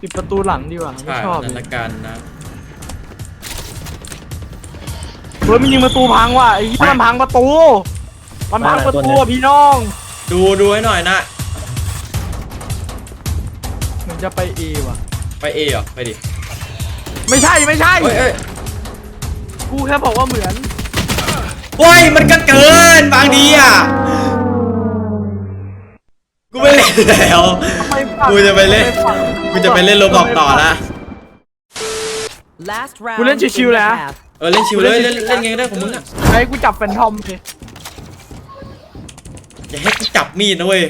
ปิดประตูหลังดีกว่าไม่ใช่ชอบสถานการณ์นะเฮ้ยมันยิงประตูพังว่ะไอ้เหี้ยมันพังประตู มันพังประตูอะพี่น้อง ดูดูให้หน่อยนะมันจะไปเอว่ะ ไปเอเหรอไปดิไม่ใช่ไม่ใช่ เฮ้ยเฮ้ยกูแค่บอกว่าเหมือน โอ้ยมันก็เกินบางทีอะกู ไม่เล่นแล้วทำไมฝั่งกูจะไปเล่นทำมฝั่งกูจะไปเล่นโรบอกต่อละ Last round. กูเล่นชิวๆเลยนะ in the half. เออเล่นชิวเลยเล่นเล่นไงก็ได้ของมึงอะไอ้กูจับแฟนทอมเลยอย่าให้กูจับมีดนะเว้ย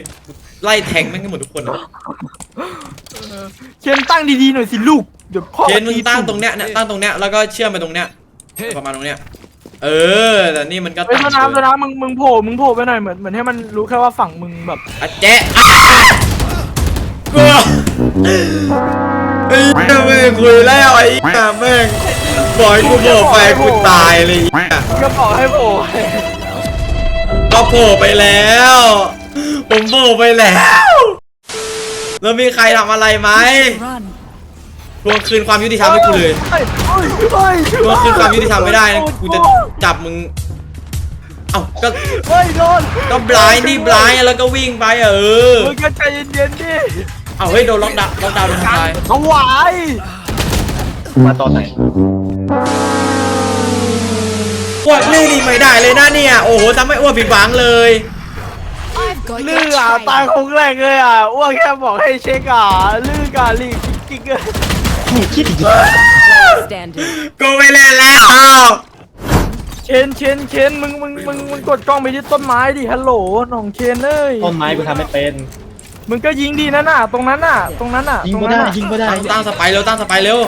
ไล่แทงแม่งกันหมดทุกคนอะเคนตั้งดีๆหน่อยสิลูก เดี๋ยวพ่อเคนมึงตั้งตรงเนี้ยเนี่ยตั้งตรงเนี้ยแล้วก็เชื่อมไปตรงเนี้ยประมาณตรงเนี้ย เออแต่นี่มันก็เฮ้ยตั้งโทษนะโทษนะมึงมึงโผล่มึงโผล่ไปหน่อยเหมือนเหมือนให้มันรู้แค่ว่าฝั่งมึงแบบอะแจ๊ะอะกูไอ้เหี้ยแม่งคุยแล้วไอ้เหี้ยแม่งบอยกูโผล่ไปกูตายเลยไอ้เหี้ยก็บอกให้โผล่ก็โผล่ไปแล้ว ผมโผล่ไปแล้ว แล้วมีใครทำอะไรไหม Run. ทวงคืนความยุติธรรมให้กูเลยเฮ้ยเฮ้ยเฮ้ยทวงคืนความยุติธรรมไม่ได้นะกูจะจับมึง เอ้าก็เฮ้ยโดนก็บลายนี่บลายแล้วก็วิ่งไปอะเออมึงก็ใจเย็นๆดิเอ้าเฮ้ยโดนล็อกดาวน์ล็อกดาวน์โดนทำลายถวายมาตอนไหนอ้วนลื่นนี่ไม่ได้เลยนะเนี่ย โอ้โหทำให้อ้วนผิดหวังเลย I've got ลื่ your นอะ trail. ตายคงแรกเลยอะอ้วกแค่บอกให้เช็คอะลื่นกาลีกิ๊กกิ๊ก คิดอีก Standing. กูไม่เล่นแล้วเชนเชนเชนมึงมึงมึงมึงกดกล้องไปที่ต้นไม้ดิฮัลโหลหน่องเชนเอ้ยต้นไม้กูทำไม่เป็น มึงก็ยิงดีนั่นน่ะ ตรงนั้นน่ะ ตรงนั้นน่ะยิงตรงก็นั้ได้นน่ะยิงก็ได้ตั้งตั้งสไปร์เร็วตั้งสไปร์เร็ว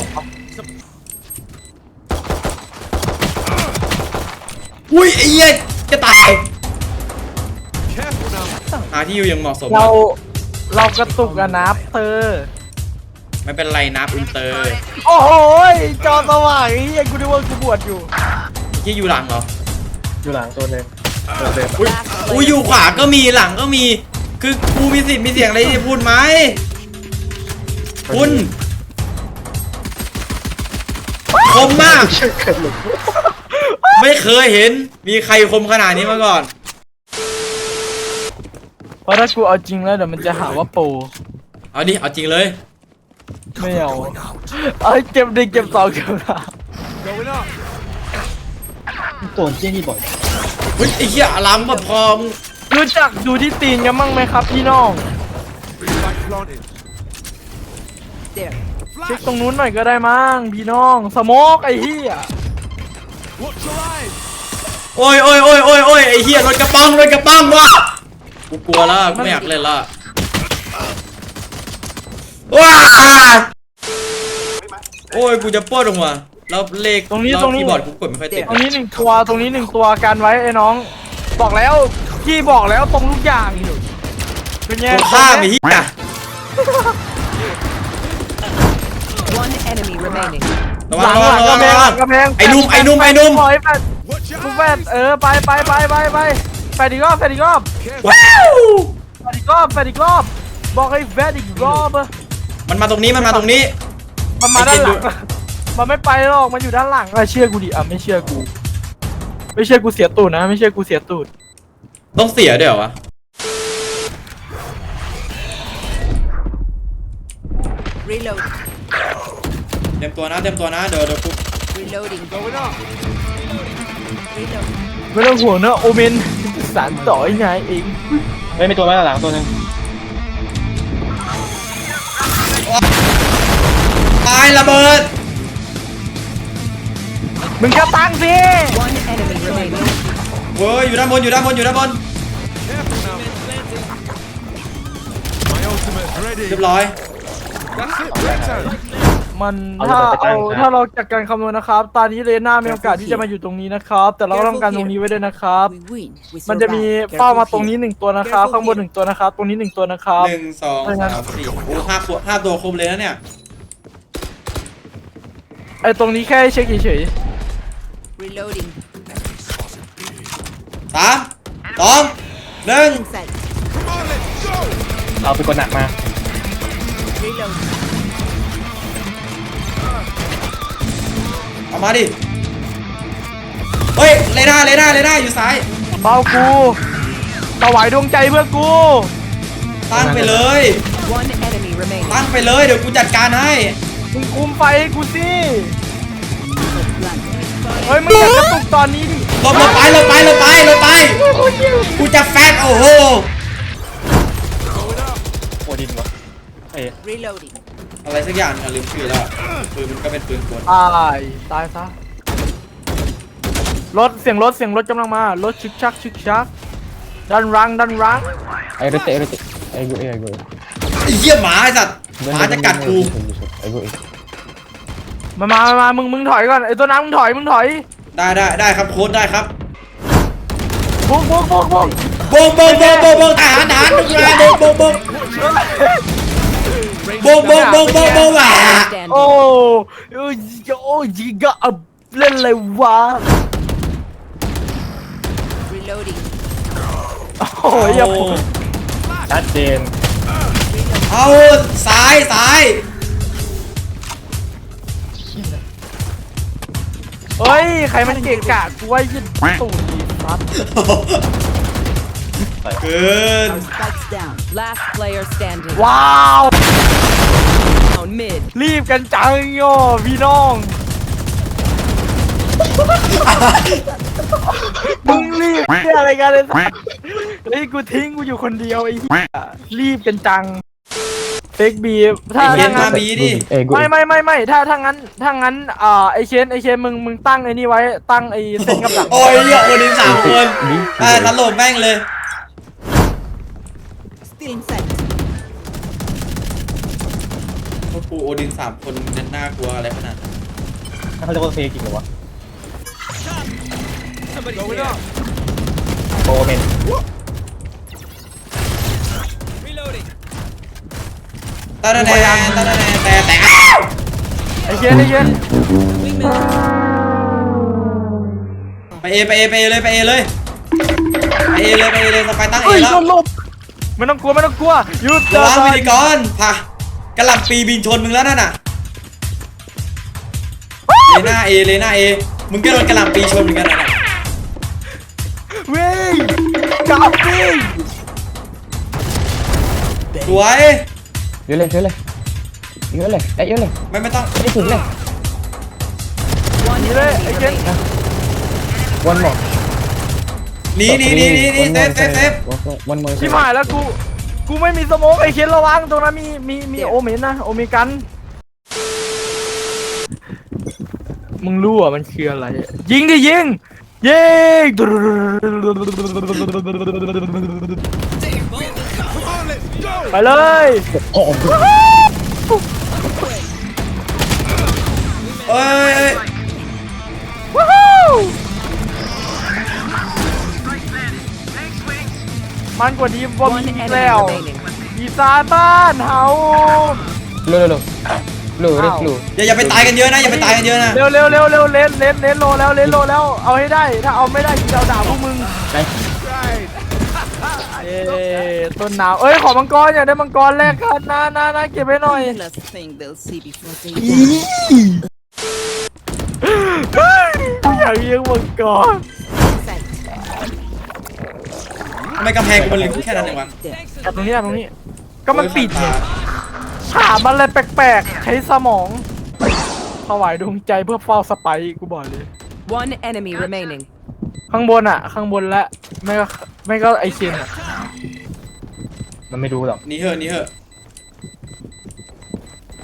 อุ้ยไอ้เหี้ยจะตายหาที่อยู่อยังเหมาะสมเราเรากระตุกอะนะเธอ ไม่เป็นไรนะอินเตอร์โอ้โหยจอสว่างไอ้เหี้ยกูนึกว่ากูบวชอยู่ที่อยู่หลังเหรอ อยู่หลังตัวหนึงตัวเดิมอุ้ยอุ้ยอยู่ขวาก็มีหลังก็มี คือกูมีสิทธิ์มีเสียงอะไรที่จะพูดไหมคุณคมมาก ไม่เคยเห็นมีใครคมขนาดนี้มาก่อน เพราะถ้ากูเอาจริงแล้วเดี๋ยวมันจะหาว่าโปรเอาดิเอาจริงเลย ไม่เอาเอ้ยเก็บหนึ่งเก็บสองเก็บสามตัวเจี้ยนี่บ่อยเฮ้ยไอ้เหี้ยอลัมแบบพอมึงรู้จักดูที่ตีนกันบ้างไหมครับพี่น้อง There. เช็คตรงนู้นหน่อยก็ได้มั้งพี่น้องสโมกไอ้เหี้ยโอ้ยโอ้ยโอ้ยโอ้ยโอ้ยไอ้เหี้ยรถกระป๋องรถกระป๋องว่ะกูกลัวแล้วกูไม่อยากเล่นและ ว้าโอ้ยกูจะปวดหัวแล้วเลขตรงนี้แล้วตรงนี้ คีย์บอร์ดกูกดไม่ค่อยติดตรงนี้หนึ่งตัวตรงนี้หนึ่งตัวการไว้ไอ้น้อง บอกแล้วพี่บอกแล้วตรงทุกอย่างเป็นไงกูฆ่าไอ้เหี้ย One enemy remaining. ระหวัลังงระหวัลังงระกวัระงแพงระวังกระแพงไอ้หนุ่มไอ้หนุ่มไอ้หนุ่ม ปล่อยแฟดกูแฟดเออไปไปไปไปไปแฟดอีกรอบแฟดอีกรอบว้าวแฟดอีกรอบแฟดอีกรอบบอกให้แฟดอีกรอบอะ มันมาตรงนี้มันมาตรงนี้ มันมาด้านหลังไอ้เจ็ดมันไม่ไปหรอก มันอยู่ด้านหลังอะเชื่อกูดิอะไม่เชื่อกู ไม่เชื่อกูเสียตูดนะ ไม่เชื่อกูเสียตูด ต้องเสียด้วยเหรอวะ Reload. เต็มตัวนะเต็มตัวนะเดี๋ยวเดี๋ยวกู Reloading. Reload. ไม่ต้องห่วงนะโอเมนสารต่อให้นายเอง เฮ้ยมีตัวไม้หลังตัวหนึงายระเบิด มึงก็ตั้งสิ One enemy remaining. เว้ยอยู่ด้านบนอยู่ด้านบนอยู่ด้านบนเรียบร้อยมันถ้าเอาถ้าเราจากการคำนวณนะครับ ตอนนี้เลน่ามีโอกาสที่จะมาอยู่ตรงนี้นะครับ แต่เราก็ต้องการตรงนี้ไว้ด้วยนะครับ We win. We มันจะมี survive. เป้ามา Careful ตรงนี้ here. หนึ่งตัวนะครับ ข้างบนหนึ่งตัวนะครับ ตรงนี้หนึ่งตัวนะครับ หนึ่งสองสามสี่โอ้ห้าตัวห้าตัวครบเลยนะเนี่ย ไอตรงนี้แค่เช็คเฉย Reloading. สามสองหนึ่งเราไปกดหนักมาเอามาดิ เฮ้ย เรด้าเรด้าเรด้าอยู่ซ้ายเบากูถวายดวงใจเพื่อกู ตั้งไปเลยตั้งไปเลย เดี๋ยวกูจัดการให้ มึงคุมไฟให้กูสิเฮ้ยมึงอย่ากระตุกตอนนี้ดิหลบหลบไปหลบไปหลบไปหลบไป กูจะแฟดโอ้โหโอดินวะเอ้ย Reloading. อะไรสักอย่างอะลืมชื่อแล้วอะปืนมันก็เป็นปืนกลตายตายซะรถเสียงรถเสียงรถกำลังมารถชึกชักชึกชักดันรังดันรัง I rotate, I rotate. I go A, I go A. ไอ้เหี้ยหมาไอ้สัตว์ หมาจะกัดกู I go A. มามามามามึง มึงถอยก่อน ไอ้ตัวน้ำมึงถอย มึงถอยได้ได้ได้ครับโค้ดได้ครับบุกบุกบุกบุกโบงโบงโบงโบงโบงทหารทหารทุกนายโบงโบงโบงโบงโบงโบงโบงโบงอะ Standing. โอ้โอ้ยโอ้ยยิงก็เล่นอะไรวะ Reloading. โอ้ยอย่าพูดชัดเจน เอาซ้ายซ้ายเฮ้ย ใครมันเกะกะกูว่ายิงตูดดีครับเกิน Spikes down. Last player standing. ว้าว Down mid. รีบกันจังโยพี่น้องมึงรีบเนี่ยอะไรกันเลยสัสเฮ้ยกูทิ้งกูอยู่คนเดียวไอ้เหี้ยรีบกันจัง เฟกบีถ้าไอ้เหี้ถ้ายงั้นมาบีดิ A, go ไม่ A. ไม่ไม่ไม่ถ้าถ้างั้นถ้างั้นอ่าไอเชนไอเชนมึงมึงตั้งไอ้นี่ไว้ตั้งไอเส้นกับหลังโอ้ยเหี้ยโอดินสามคนอ่าถล่มแม่งเลย Still inside. โอ้โหโอดินสามคนนั่นน่ากลัวอะไรขนาดนั้นถ้าเขาเรียกว่าเฟจริงเหรอวะโอเมน ตาแน่ตาแน่แต่แต่อ้าวไอเชนไอเชนไปเอไปเอไปเอเลยไปเอเลยไปเอเลยไปเอเลยสไปตั้งเอเฮ้ยแล้วโดนลบไม่ต้องกลัวไม่ต้องกลัวหยุดระวังเดิวินธีกรพะกระหล่ำปีบินชนมึงแล้วนั่นน่ะเลน่าเอเลน่าเอมึงก็โดนกระหล่ำปีชนเหมือนกันน่ะวิ่งกลับวิ่งสวย Vô lên, vô lên. Vô lên, eh, vô lên. ไม่ไม่ต้อง Đi thử lên. One Nhìn đây, enemy anh Kiên. remaining. One more. หนีหนีหนีหนีหนี One เซ more ฟเซฟเซฟ inside. One more, one more ชิบ inside. หายแล้วกู กูไม่มีสโมกไอเชนระวังตรงนั้นมีมีมีโอเมนนะโอเมกัน มึงรู้อะมันคืออะไร ยิงดิยิง ยิง ไปเลย Oh, เอ้ยเอ้ยว้าวมันกว่านี้ว่า One มี enemy แล้ว remaining. อีสานบ้านเฮา low, low, low. Low, red, Ow. low. อย่าอย่าไปตายกันเยอะนะอย่าไปตายกันเยอะนะเร็วเร็วเร็วเร็วเลนเลนเลนโลแล้วเลนโลแล้วเอาให้ได้ถ้าเอาไม่ได้กูจะเอาด่าพวกมึง Nice. เอ้ ต้นหนาวเอ้ยขอมังกรอย่าได้มังกรแรกกันนะนะนะเก็บไว้หน่อย Last thing they'll see before they เฮ้ยกูอยากเลี้ยงมังกร Sight. ทำไมกำแพงกูมันลึกแค่นั้นเองวะ There. แอบตรงนี้แอบตรงนี้ ก็มันปิดไงถามอะไรแปลกๆใช้สมองถวายดวงใจเพื่อเฝ้าสไปร์กูบอกเลย One enemy remaining. ข้างบนอะ ข้างบนและ ไม่ก็ไม่ก็ไอเชนอะ มันไม่รู้หรอกหนีเหอะหนีเหอะ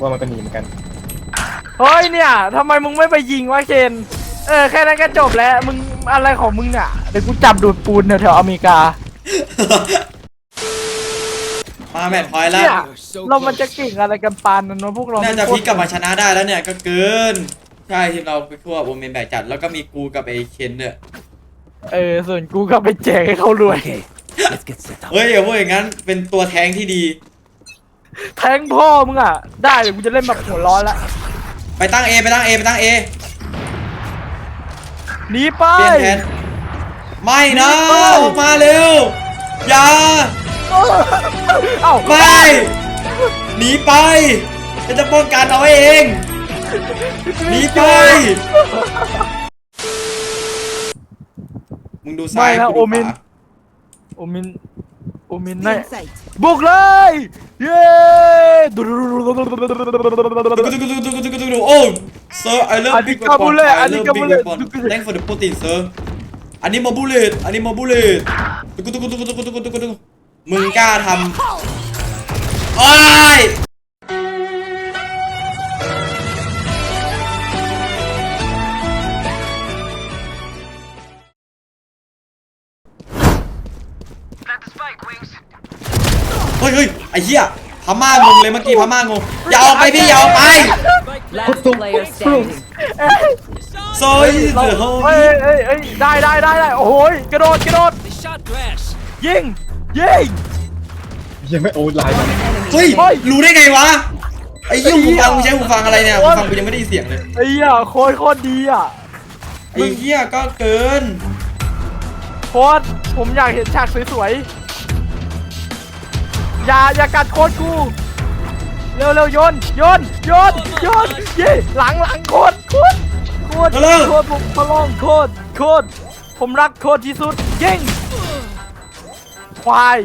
ว่ามันเป็นหนีเหมือนกัน เฮ้ยเนี่ยทำไมมึงไม่ไปยิงวะเชนเออแค่นั้นก็จบแล้วมึงอะไรของมึงอะเดี๋ยวกูจับดูดปูนแถวๆอเมริกา มาแมตช์พอยต์แล้ว เนี่ยเรามันจะเก่งอะไรกันปานนั้นวะพวกเราน่าจะไโคพตรลิกกลับมาชนะได้แล้วเนี่ยก็เกิน ใช่ทีมเราไปทั่วโอเมนแบกจัด แล้วก็มีกูกับไอ้เคนเนี่ยเออส่วนกูก็ไปแจกให้เขารวย เฮ้ยอย่าพูดอย่างนั้นเป็นตัวแทงที่ดี แทงพ่อมึงอะ ได้เดี๋ยวกูจะเล่นแบบหัวร้อนละไปตั้งเอไปตั้งเอไปตั้งเอหนีไป เปลี่ยนแผนไม่นะไปออกมาเร็วอย่าเอ้าไม่หนีไปฉันจะป้องกันเอาเองหนีไปมึงดูซ้ายไม่นะกูดูโอมินขวา โอมินโอมินได้ In sight. บุกเลย เย้ตุกุตุกุตุกุตุกุตุกุตุโอ้ sir I love อันนี้ big กาบู weapon เล่ I อันนี้ love กา big บูเล่ weapon thanks for the protein sir อันนี้มาบูเลตอันนี้มาบูเลตตุกุตุกุตุกุตุกุตุกุตุกุตุมึงกล้าทำโอ้ย อ้เหี้ยพม่างงเลยเมื่อกี้พม่างงอย่าออกไปพี่อย่าออกไป Last player standing. โซยเดอะโฮเฮ้ยเฮ้ยเฮ้ยได้ได้ได้ได้โอ้โหยกระโดดกระโดด ยิง ยิง ยังไม่โอ้ไลน์มันเฮ้ยเฮ้ย รู้ได้ไงวะ ไอ้เหี้ยไอ้หูเหี้ยฟังมึงใช้หูฟังอะไรเนี่ยหูฟังกูยังไม่ได้ยินเสียงเลย ไอ้เหี้ยโคตรโคตรดีอะไอ้เหี้ยก็เกิน โคตรผมอยากเห็นฉากสวยๆ อย่าอย่ากัดโคตรกู เร็วเร็วโยนโยนโยนโยนยี่หลังหลังโคตรโคตรโคตรโคตรผมพลองโคตรโคตรผมรักโคตรที่สุดยิงควาย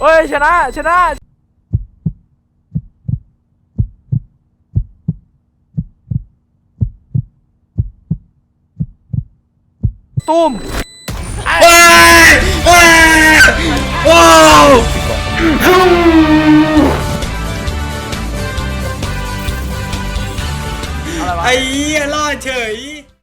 เฮ้ยชนะชนะตุ้มว้ายว้าย ว้าวอะไรวะไอ้เหี้ยรอดเฉย